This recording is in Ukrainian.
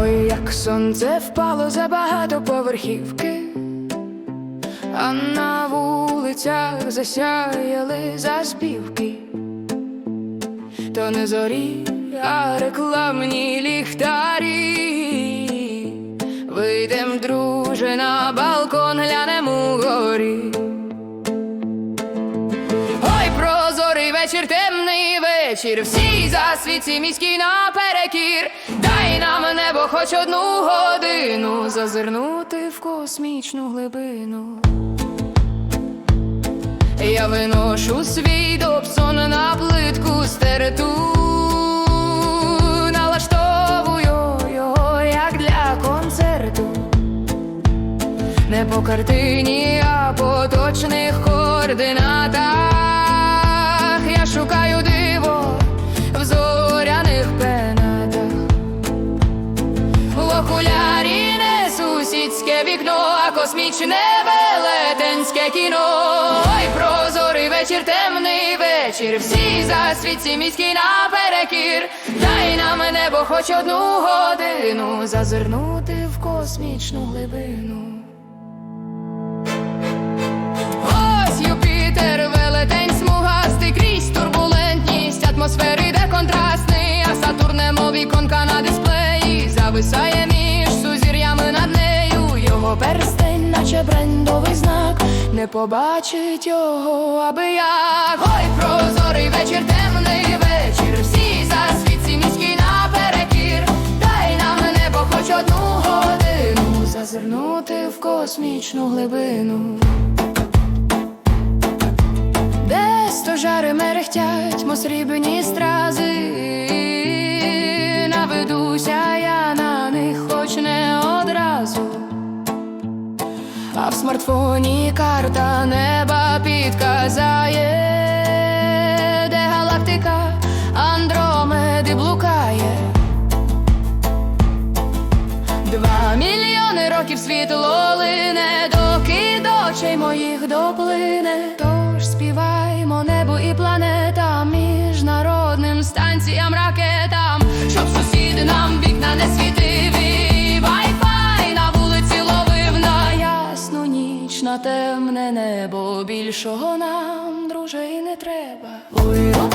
Ой, як сонце впало за багатоповерхівки, а на вулицях засяяли заспівки, то не зорі, угорі. Ой, прозорий вечір, темний вечір, всі засвіті міські наперекір. Дай нам небо хоч одну годину зазирнути в космічну глибину. Я виношу свій добсон на плитку стерту, по картині, а по точних координатах. Я шукаю диво в зоряних пенатах. В окулярі не сусідське вікно, а космічне велетенське кіно. Ой, прозорий вечір, темний вечір, всі засвітці міські наперекір Дай нам небо хоч одну годину зазирнути в космічну глибину а іконка на дисплеї, зависає між сузір'ями над нею. Його перстень, наче брендовий знак, не побачить його, аби як. Ой, прозорий вечір, темний вечір, всі засвітці міські наперекір. Дай нам небо хоч одну годину зазирнути в космічну глибину. Де стожари мерехтять, мосрібні стрази, А в смартфоні карта неба підказає, де галактика Андромеди блукає. Два мільйони років світло лине, доки до очей моїх доплине. Тож співаймо небу і планетам, міжнародним станціям, ракетам, щоб на темне небо. Більшого нам, друже, і не треба. Ой, оп.